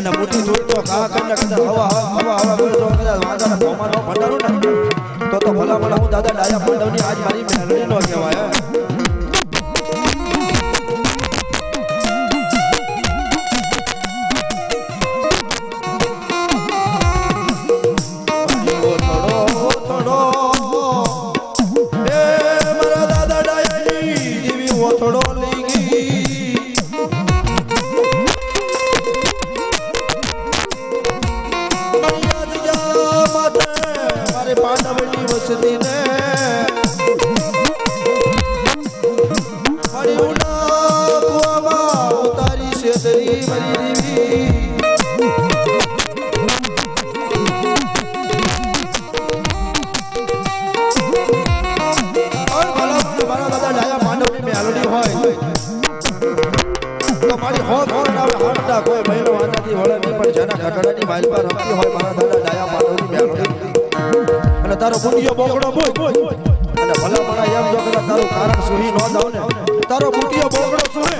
અને મોટી જોઈ તો ઘા કરીને કદાચ હવા હવા હવા હવા તો કદાચ વાંજાના ભોમાં ભંડારો ને. તો તો ભલા ભલા હું દાદા ડાયા પાંડવની આજ મારી નો કહેવાય કુવામાં ઉતારી માંડવની મેલડી હોય. મારી દાદા ડાયા માંડવની મેલડી અને તારો બુંદિયો બોકડો બોય અને ભલા ભલા એમ જો કદાચ તારું કારણ સુહી ન જાવ ને તારો બુંદિયો બોકડો સુહે.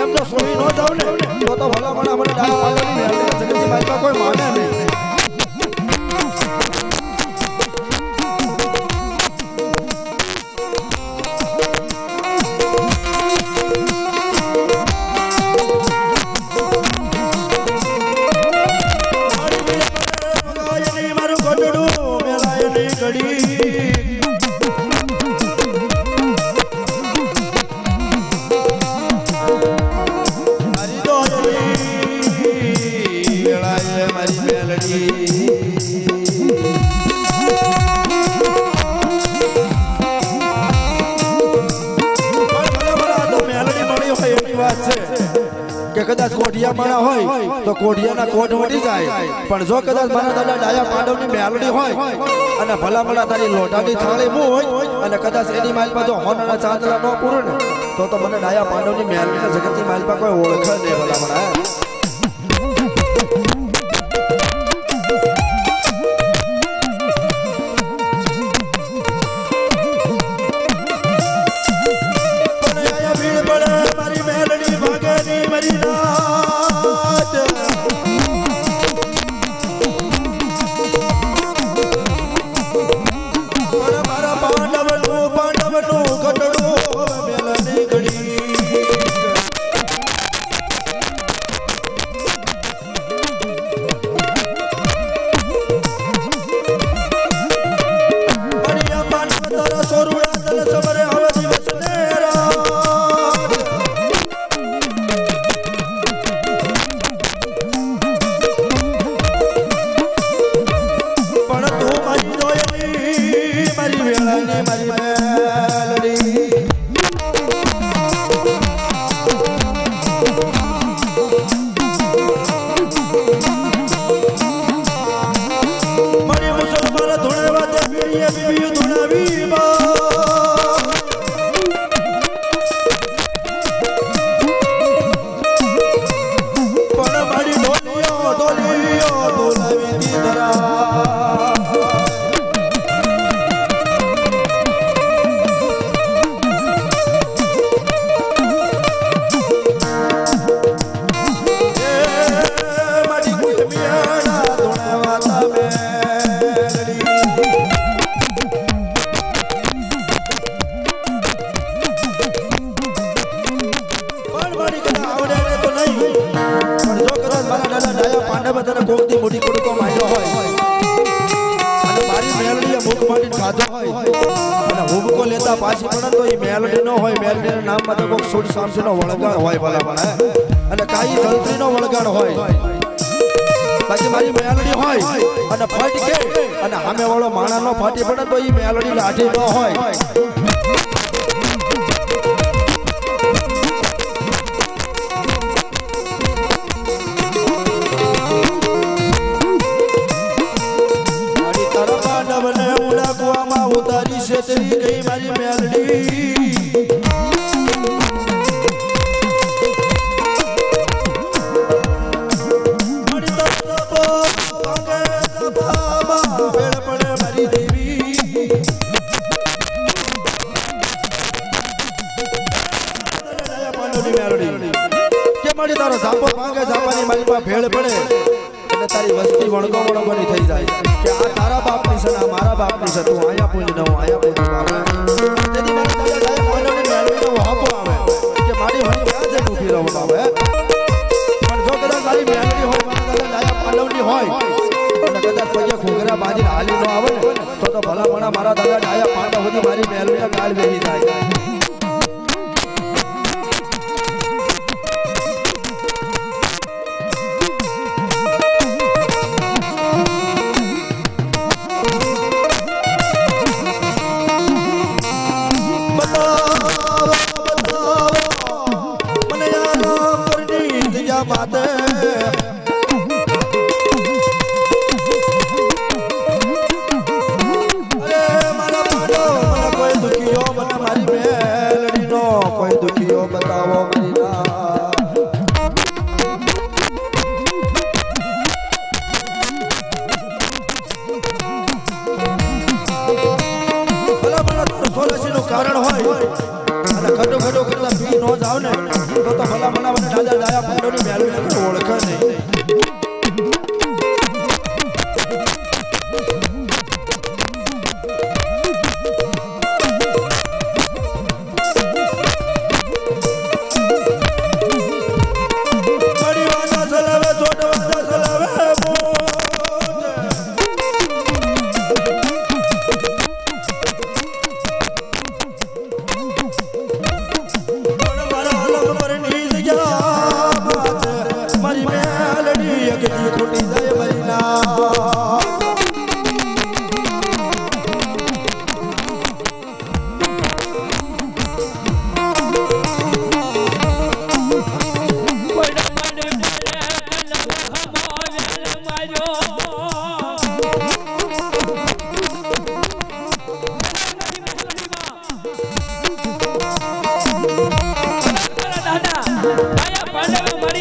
એમ જો સુહી ન જાવ ને તો તો ભલા ભલા મને માંડવની મેલડી જગતની પર કોઈ માને નહીં. કે કદાચ કોઠિયા માણા હોય, તો કોઠિયાના કોઠ વટી જાય. પણ જો કદાચ મારા દાદા ડાયા પાડવની મેલડી હોય, અને ભલા ભલા તારી લોટાની થાળી મું હોય, અને કદાચ એની પર જો હોનાના ચાંદલા ન પૂરું ને, તો તો મને ડાયા પાડવની મેલડીના જગતની પર કોઈ ઓળખ નહીં ભલા ભલા ઢોકથી મોટી કુડકો માંડ્યો હોય. અને મારી મેલડી અમુક માટે ખાધો હોય. અને હુબકો લેતા પાછી પડે તો એ મેલડી નો હોય. મેલડીના નામમાં અમુક સૂટ સામસી નો વળગાણ હોય ભલા ભલા અને કાઈ સંતરી નો વળગાણ હોય. બાકી મારી મેલડી હોય અને ફટકે, અને સામે વાળો માણા નો ફાટી પડે તો એ મેલડી લાઠી ન હોય. ઉતારી ગઈ મારી મેલડી. કે તારો ઝાપો પાંગે ઝાપાની મારી પાસે ભેળ પડે? એટલે તારી વસ્તી વણગો વણગોની થઈ જાય. કે આ તારા બાપની છે ને મારા બાપની છે તું આયા પૂજ ને હું આયા પૂજ આવે. તેથી મારા દાદા ડાયા પાંડવની સુધી મારી આવે ગાળ મારી વણી જાવ ને. તો ભલા ભલા મને દાદા દાયા પાંડોની મેળવી ઓળખે નહીં.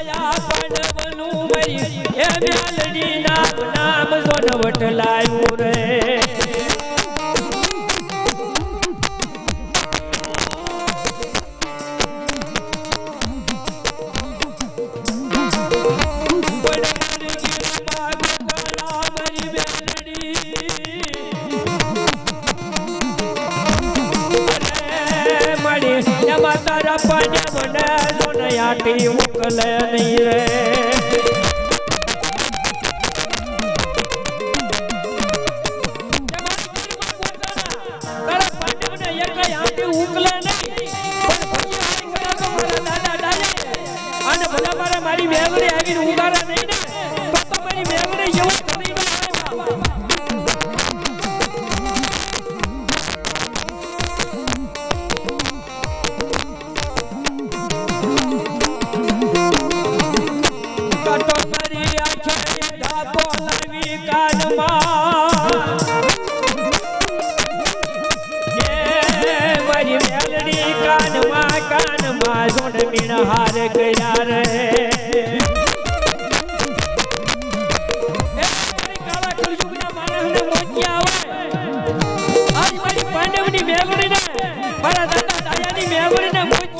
રવાજો નામ વટલાયું રે. તારા પાડ્યા મને સોનયાટી મોકલે નહીં રે. ગયા રે પાંડવની મેઘુડી ને મારા દાદા દાદાની મેઘુડી ને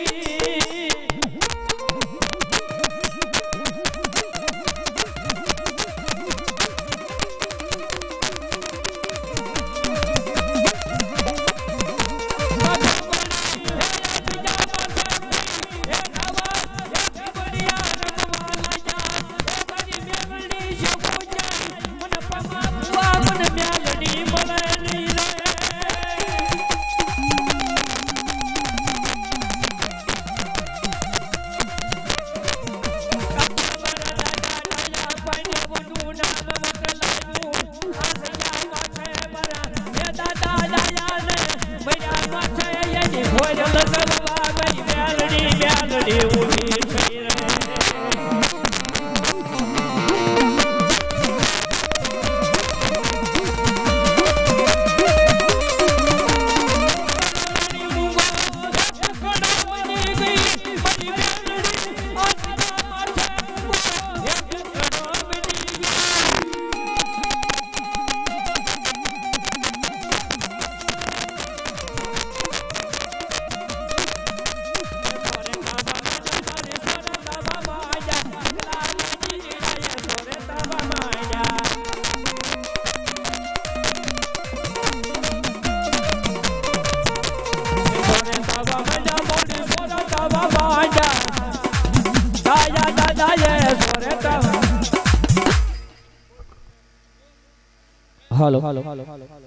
哈喽哈喽哈喽哈喽哈喽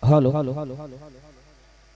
哈喽哈喽哈喽哈喽哈喽哈喽哈喽